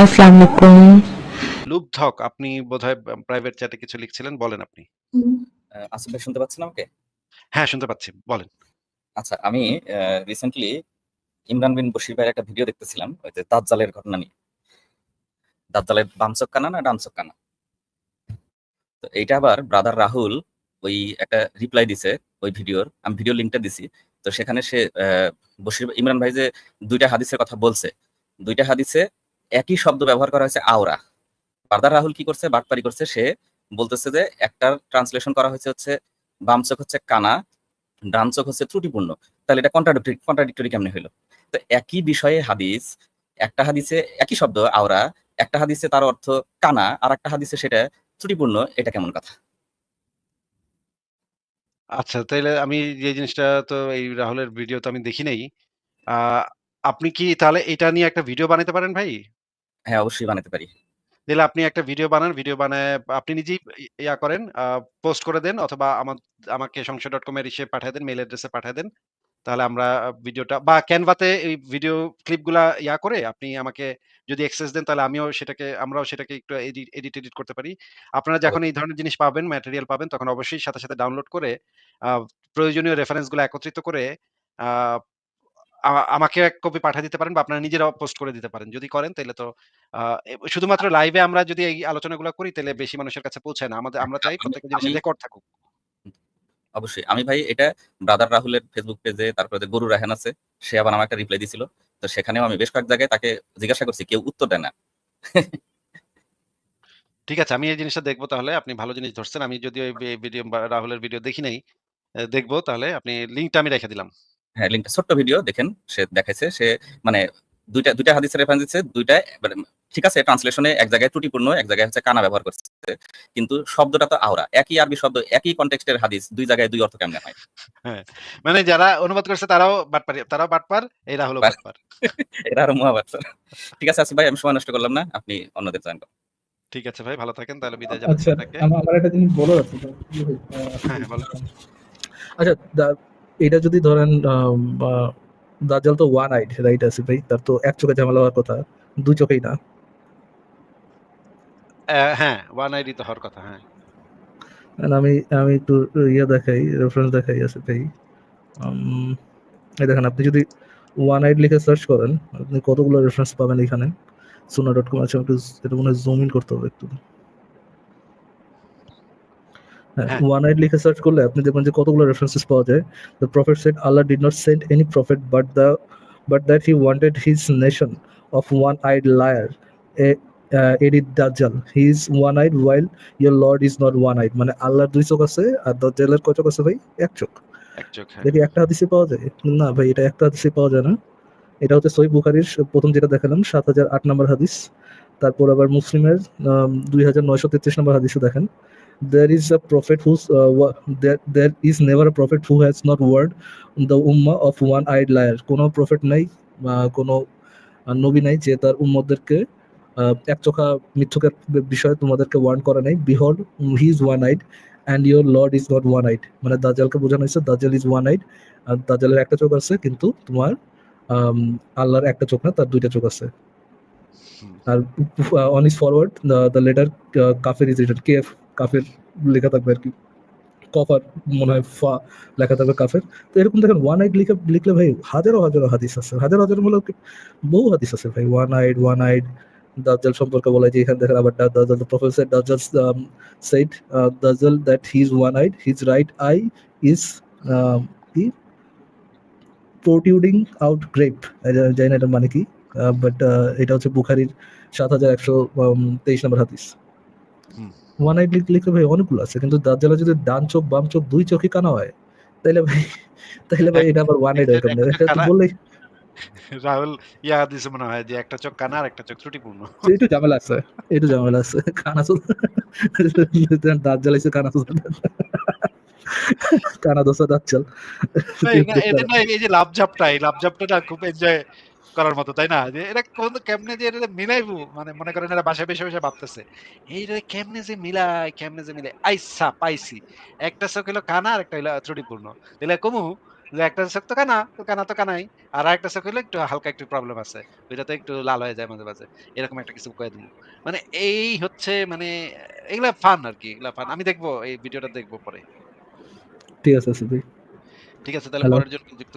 আসসালামু আলাইকুম। লুব্ধক আপনি বোধহয় প্রাইভেট চ্যাটে কিছু লিখছিলেন, বলেন আপনি। আ আসিফ ভাই শুনতে পাচ্ছেন আমাকে? হ্যাঁ, শুনতে পাচ্ছি। বলেন। আচ্ছা, আমি রিসেন্টলি ইমরান বিন বশির ভাইয়ের একটা ভিডিও দেখতেছিলাম। ওই যে দাজ্জালের ঘটনা নিয়ে। দাজ্জালের বাম কানা না ডান চোখ কানা? তো এইটা আবার ব্রাদার রাহুল ওই একটা রিপ্লাই দিছে ওই ভিডিওর। আমি ভিডিও লিংকটা দিছি। তো সেখানে সে বশির ইমরান ভাই যে দুইটা হাদিসের কথা বলছে। দুইটা হাদিসে একই শব্দ ব্যবহার করা হয়েছে আওরা। ব্রাদার রাহুল কি করছে? বাটপারি করছে। সে বলতেছে যে একটার ট্রান্সলেশন করা হয়েছে হচ্ছে বাম চোখ হচ্ছে কানা, ডান চোখ হচ্ছে ত্রুটিপূর্ণ। তাহলে এটা কন্ট্রাডিক্টরি কন্ট্রাডিক্টরি কেমনে হইল? তো একই বিষয়ে হাদিস, একটা হাদিসে একই শব্দ আওরা, একটা হাদিসে তার অর্থ কানা, আরেকটা হাদিসে সেটা ত্রুটিপূর্ণ। এটা কেমন কথা? আচ্ছা, তাইলে আমি যে জিনিসটা তো এই রাহুলের ভিডিও তো আমি দেখি নাই। আপনি কি তাহলে এটা নিয়ে একটা ভিডিও বানাইতে পারেন ভাই? হ্যাঁ, অবশ্যই বানাতে পারি। তাইলে আপনি একটা ভিডিও বানান। ভিডিও বানায় আপনি নিজেই ইয়া করেন, পোস্ট করে দেন অথবা আমা আমাকে সংশয়.com এর ইসে পাঠায় দেন, মেইল অ্যাড্রেসে পাঠিয়ে দেন। তাহলে আমরা ভিডিওটা বা ক্যানভাতে এই ভিডিও ক্লিপগুলা ইয়া করে আপনি আমাকে যদি অ্যাক্সেস দেন তাহলে আমিও সেটাকে আমরাও সেটাকে একটু এডি এডিট এডিট করতে পারি। আপনারা যখন এই ধরনের জিনিস পাবেন, ম্যাটেরিয়াল পাবেন তখন অবশ্যই সাথে, সাথে ডাউনলোড করে প্রয়োজনীয় রেফারেন্সগুলো একত্রিত করে আমাকে এক কপি পাঠায় দিতে পারেন বা আপনারা নিজেরাও পোস্ট করে দিতে পারেন। যদি করেন তাইলে তো শুধুমাত্র লাইভে আমরা যদি এই আলোচনাগুলা করি তাইলে বেশি মানুষের কাছে পৌঁছায় না। আমাদের আমরা চাই প্রত্যেকটা আমি জিনিসের রেকর্ড থাকুক। অবশ্যই। আমি ভাই এটা ব্রাদার রাহুলের ফেসবুক পেজে তারপরে যে গরু রায়হান আছে, সে আবার আমাকে একটা রিপ্লাই দিছিল। তো সেখানেও আমি বেশ কয়েক জায়গায় তাকে জিজ্ঞাসা করছি। কেউ উত্তর দেয় না। ঠিক আছে। আমি এই জিনিসটা দেখব তাহলে। আপনি ভালো জিনিস ধরছেন। আমি যদিও এই ভিডিও রাহুলের ভিডিও দেখি নাই। দেখব তাহলে আপনি লিংকটা আমি রেখে দিলাম। হ্যাঁ, লিংকটা ছোট্ট ভিডিও দেখেন। সে দেখাইছে। সে মানে ২ টা ২ টা হাদিসের রেফারেন্স দিচ্ছে। ২ টায় মানে ঠিক আছে ট্রান্সলেশনে এক জায়গায় ত্রুটিপূর্ণ, এক জায়গায় হচ্ছে কানা ব্যবহার করছে। কিন্তু শব্দটা তো আওরা। একই আরবি শব্দ, একই কনটেক্সট এর হাদিস ২ জায়গায় ২ অর্থ কেমনে হয়? হ্যাঁ। মানে যারা অনুবাদ করছে তারাও বাটপারি তারাও বাটপার, এই রাহুলও বাহ! বাটপার। এরা আরও মহাবাটপার। ঠিক আছে আসিফ ভাই আমি সময় নষ্ট করলাম না। আপনি অন্যদের জয়েন করেন। ঠিক আছে ভাই, ভালো থাকেন। তাহলে বিদায় জানাচ্ছি আচ্ছা, আপনাকে। আমার একটা জিনিস বলার আছে। হ্যাঁ, হ্যাঁ, বলেন। আচ্ছা, দা এটা যদি ধরেন দাজ্জাল তো ওয়ান আইড রাইট আছে ভাই? তার তো এক চোখে ঝামেলা হওয়ার কথা। ২ চোখেই না। হ্যাঁ, ওয়ান আইডি তো হওয়ার কথা। হ্যাঁ। আমি আমি একটু ইয়ে দেখাই, রেফারেন্স দেখাই আছে ভাই। এই দেখেন আপনি যদি ওয়ান আইড লিখে সার্চ করেন, আপনি কতগুলো রেফারেন্স পাবেন এখানে। সোনা ডট কম আছে একটু এটা মনে হয় জুম ইন করতে হবে একটু। হ্যাঁ, হ্যাঁ। ওয়ান আইড লিখে সার্চ করলে আপনি দেখবেন যে কতগুলো রেফারেন্সেস পাওয়া যায়। The prophet said Allah did not send any prophet but the but that he wanted his nation of one-eyed liar, a uh, Edith Dajjal. He is one-eyed while your Lord is not one-eyed. মানে আল্লাহর ২ চোখ আছে আর দাজ্জালের কয় চোখ আছে ভাই? এক চোখ, হ্যাঁ। দেখি একটা হাদিসে পাওয়া যায়? না ভাই এটা একটা হাদিসে পাওয়া যায় না। এটা হচ্ছে সহিহ বুখারীর ১ম যেটা দেখালাম ৭০০৮ নম্বর হাদিস। তারপর আবার মুসলিমের দুই হাজার নয়শো তেত্রিশ নম্বর হাদিসে দেখেন। There is a prophet whose uh, there there is never a prophet who has not warned the ummah of one-eyed liar. কোন প্রফেট নাই কোন নবী নাই যে তার উম্মতদেরকে একচোখা মিথ্যুকের বিষয়ে তোমাদেরকে ওয়ার্ন করে নাই। Behold, he is one-eyed and your Lord is not one-eyed. মানে দাজ্জালকে বোঝানো হয়েছে দাজ্জাল is one-eyed আর দাজ্জালের একটা চোখ আছে কিন্তু তোমার আল্লাহর একটা চোখ না তার ২ টা চোখ আছে। আর forward the the letter uh, কাফির is written কেফ কাফির লেখা থাকবে আর কি কফার মনে হয় ফা লেখা থাকবে কাফের। তো এরকম দেখেন ওয়ান আইড লিখে লিখলে ভাই হাজারো, হাজারো হাদিস আছে। হাজারো, হাজারো হলো বহু হাদিস আছে ভাই। ওয়ান আইড, ওয়ান আইড দাজ্জাল সম্পর্কে বলা যে এখানে দেখেন আবার দাজ্জাল the prophet said Dajjal um, uh, one eyed he is one eyed, his right eye is um, কি protruding out grape. আ জানি না এটার মানে কি। বাট এটা হচ্ছে বুখারীর ৭১২৩ নম্বর হাদিস। ওয়ান লিখ লিখলে ভাই অনেকগুলো আছে। কিন্তু দাজ্জালের যদি ডান চোখ, বাম চোখ ২ চোখই কানা হয়, ভাই ভাই এটা আবার ওয়ান আইড হয় কেমনে? এটা তো বললেই রাহুল ইয়া দিছে মনে হয় যে একটা চোখ কানা আর একটা চোখ ত্রুটিপূর্ণ। তো একটু ঝামেলা আছে। একটু ঝামেলা আছে। কানা চোখ দাজ্জাল কানা চোখ। কানা দোসা দাজ্জাল। এই যে লাভঝাপটা, এই লাভঝাপটা না খুব এনজয় করার মতো, তাই না? যে এরা কোন কেমনে যে এটা মিলাইবো? মানে মনে করেন এরা বাসায় বসে, বসে ভাবতেছে। এইটা কেমনে যে মিলাই, কেমনে যে মিলাই? আইসা পাইছি। একটা চোখ হইল কানা আর একটা হইল ত্রুটিপূর্ণ। তাইলে কমু যে একটা চোখ তো কানা, তো কানা তো কানাই। আর আরেকটা চোখ হইলে একটু হালকা একটু প্রবলেম আছে। ওইটাতে একটু লাল হয়ে যায় মাঝে, মাঝে। এরকম একটা কিছু কইয়া দিমু। মানে এই হচ্ছে মানে এগুলা ফান আর কি এগুলা ফান। আমি দেখব এই ভিডিওটা দেখব পরে। ঠিক আছে ঠিক আছে তাহলে পরের জন যুক্ত